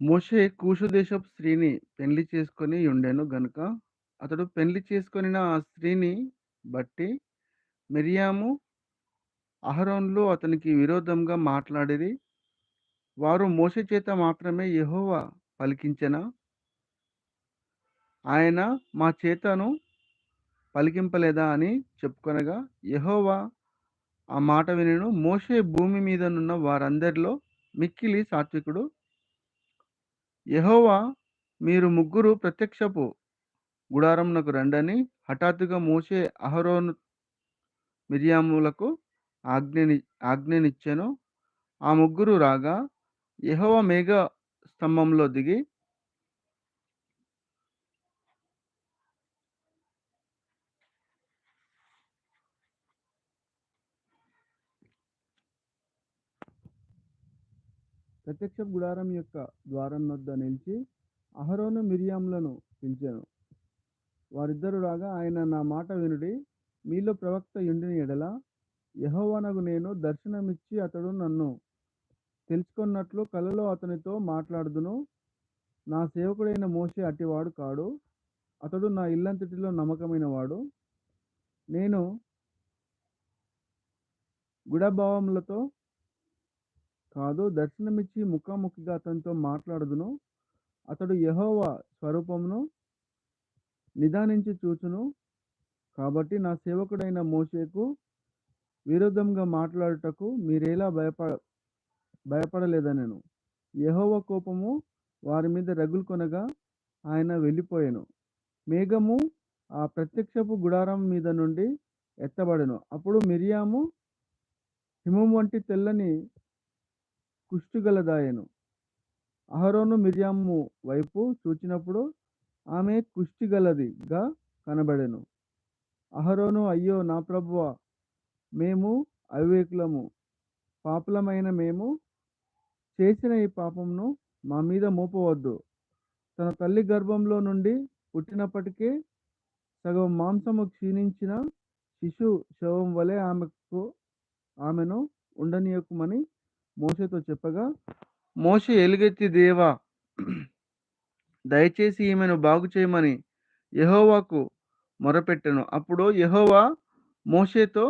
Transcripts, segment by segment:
మోషే కూషు దేశపు స్త్రీని పెండ్లి చేసుకొని ఉండెను గనుక అతడు పెండ్లి చేసుకొనిన ఆ స్త్రీని బట్టి మిరియాము అహరోన్లు అతనికి విరోధంగా మాట్లాడిరి. వారు మోషే చేత మాత్రమే యహోవా పలికించిన ఆయన మా చేతను పలికింపలేదా అని చెప్పుకొనగా యహోవా ఆ మాట వినెను. మోషే భూమి మీదనున్న వారందరిలో మిక్కిలి సాత్వికుడు యహోవా మీరు ముగ్గురు ప్రత్యక్షపు గుడారంనకు రండని హఠాత్తుగా మోసే అహరోను మిరియాములకు ఆజ్ఞని ఆజ్ఞనిచ్చెను. ఆ ముగ్గురు రాగా యహోవ మేఘ స్తంభంలో దిగి ప్రత్యక్ష గుడారం యొక్క ద్వారం వద్ద నిలిచి అహరోను మిరియాములను పిలిచాను. వారిద్దరు రాగా ఆయన నా మాట వినుడి మీలో ప్రవక్త యుండిన ఎడల యహోవనకు నేను దర్శనమిచ్చి అతడు నన్ను తెలుసుకున్నట్లు కలలో అతనితో మాట్లాడుదును. నా సేవకుడైన మోసే అట్టివాడు కాడు. అతడు నా ఇల్లంతటిలో నమ్మకమైన వాడు నేను గుడభావములతో కాదు దర్శనమిచ్చి ముఖాముఖిగా అతనితో మాట్లాడుదును. అతడు యహోవ స్వరూపమును నిదానించి చూచును. కాబట్టి నా సేవకుడైన మోషేకు విరుద్ధంగా మాట్లాడుటకు మీరేలా భయపడ భయపడలేదనెను. యహోవ కోపము వారి మీద రగులుకొనగా ఆయన వెళ్ళిపోయాను. మేఘము ఆ ప్రత్యక్షపు గుడారం మీద నుండి ఎత్తబడెను. అప్పుడు మిరియాము హిమం వంటి తెల్లని కుష్టిగలదాయను. అహరోను మిరియాము వైపు చూచినప్పుడు ఆమె కుష్టిగలదిగా కనబడెను. అహరోను అయ్యో నా ప్రభువ మేము అవివేకులము. పాపులమైన మేము చేసిన ఈ పాపమును మా మీద మోపవద్దు. తన తల్లి గర్భంలో నుండి పుట్టినప్పటికే సగం మాంసము క్షీణించిన శిశు శవం వలె ఆమెకు ఆమెను ఉండనీయకుమని మోషేతో చెప్పగా మోషే ఎలుగెత్తి దేవా దయచేసి ఈమెను బాగు చేయమని యహోవాకు మొరపెట్టను. అప్పుడు యహోవా మోషేతో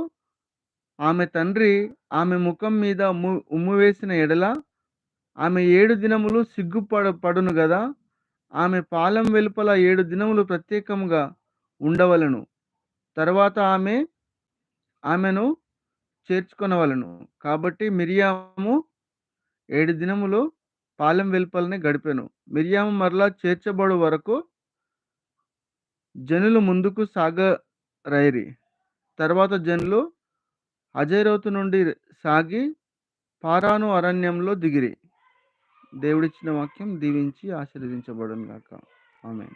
ఆమె తండ్రి ఆమె ముఖం మీద ఉమ్ము ఉమ్ము వేసిన ఎడల ఆమె ఏడు దినములు సిగ్గుపడ పడును గదా ఆమె పాలెం వెలుపల ఏడు దినములు ప్రత్యేకముగా ఉండవలను. తర్వాత ఆమె ఆమెను చేర్చుకొనవలను కాబట్టి మిరియాము ఏడు దినములు పాలెం వెలుపలనే గడిపెను. మిరియాము మరలా చేర్చబడు వరకు జనులు ముందుకు సాగరైరి తర్వాత జనులు హజేరోతు నుండి సాగి పారాను అరణ్యంలో దిగిరి. దేవుడిచ్చిన వాక్యం దీవించి ఆశీర్వదించబడును గాక ఆమె